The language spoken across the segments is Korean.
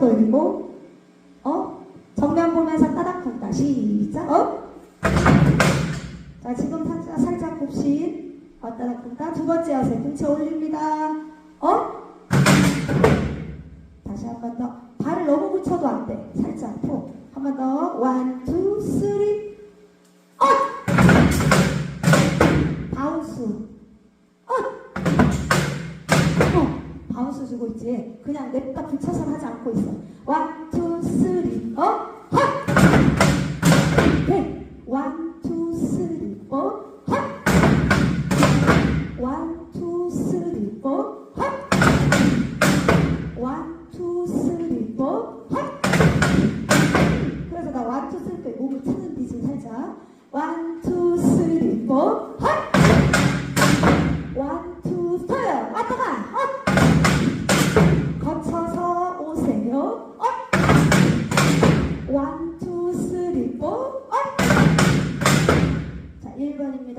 돌리고 어? 정면 보면서 따닥punta 시작. 어? 자 지금 살짝 살짝 굽신 어, 따닥punta 두 번째 어세 궁체 올립니다. 어? 다시 한 번 더. 발을 너무 붙여도 안돼. 살짝 포한 번 더. 원, 투, 쓰리. 어! 바운스 어! 어, 바운스 주고 있지. 그냥 냅다 붙여서 하지 않고 있어. 원, 투, 쓰리,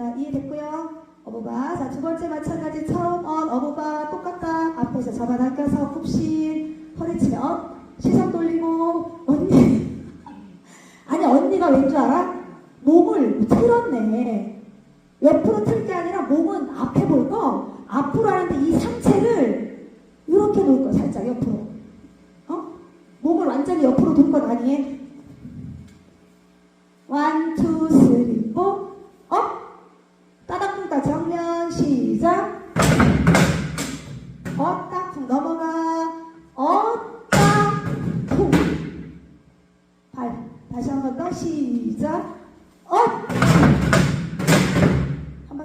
1번입니다. 이해됐고요. 어부바. 자, 두 번째 마찬가지 처음 언 어부바 똑같다. 앞에서 잡아당겨서 굽신 허리치면 어? 시선 돌리고 언니. 아니 언니가 왠 줄 알아? 몸을 틀었네. 옆으로 틀 게 아니라 몸은 앞에 볼 거 앞으로 하는데 이 상체를 이렇게 놓을 거 살짝 옆으로 어? 몸을 완전히 옆으로 돌건 아니에 넘어가 어, 딱쿵 발 다시 한 번 더 시작 어한번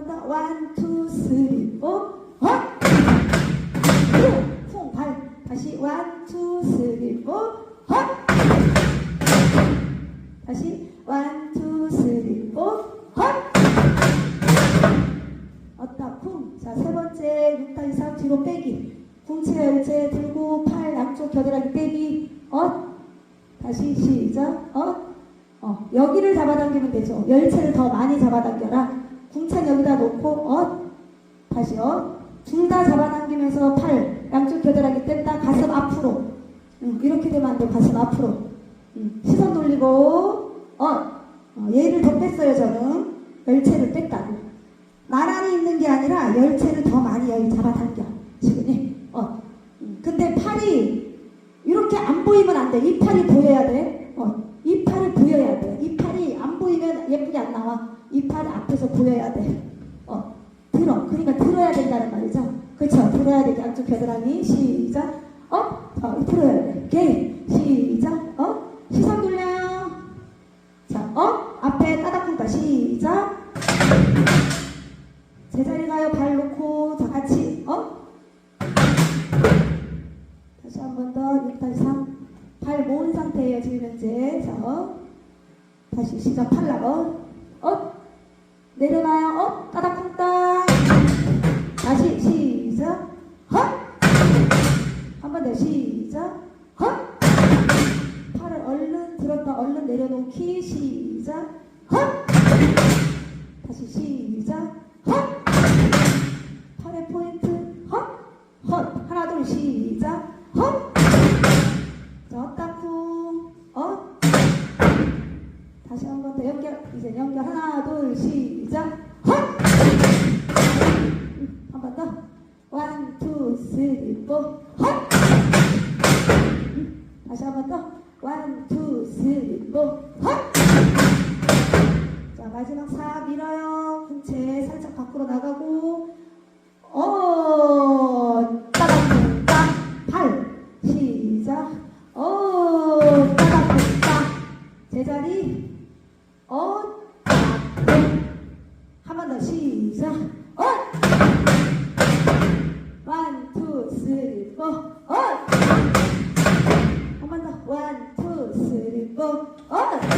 더, 원, 투, 쓰리, 포, 헛! 쿵, 쿵, 발. 다시, 원, 투, 쓰리, 포, 헛! 다시, 원, 투, 쓰리, 포, 헛! 어따, 쿵. 자, 세 번째, 6타 이상 뒤로 빼기. 궁체, 열체 들고, 팔 양쪽 겨드랑이 빼기. 어? 다시, 시작. 어? 어, 여기를 잡아당기면 되죠. 열체를 더 많이 잡아당겨라. 궁창 여기다 놓고 어 다시 어둘 다 잡아당기면서 팔 양쪽 겨드랑이 뺐다 가슴 앞으로 응, 이렇게 되면 안 돼 가슴 앞으로 응, 시선 돌리고 어, 어, 얘를 더 뺐어요 저는 열체를 뺐다고 나란히 있는 게 아니라 열체를 더 많이 여기 잡아당겨 지금이 어 응, 근데 팔이 이렇게 안 보이면 안 돼 이 팔이 보여야 돼 어 이 팔을 보여야 돼 이 팔이 안 보이면 예쁘게 안 나와 이팔 앞에서 보여야 돼. 어, 들어. 그러니까 들어야 된다는 말이죠. 그렇죠. 들어야 돼. 양쪽 겨드랑이 시작. 어, 어, 들어야 돼. 게 시작. 상태예요. 지금 현재. 자, 어. 다시 시작. 팔 나가. 어? 내려놔요. 어? 따닥쿵따. 다시 시작. 헛! 한 번 더 시작. 헛! 팔을 얼른 들었다 얼른 내려놓기 시작. 헛! 다시 시작. 다시 한 번 더 연결 이제 연결. 하나 둘 시작. 헛! 한번 더. 원, 투, 쓰리, 포. 헛! 다시 한 번 더. 원, 투, 쓰리, 포. 헛! 자 마지막 사 밀어요. 풍채 살짝 밖으로 나가고 Olha!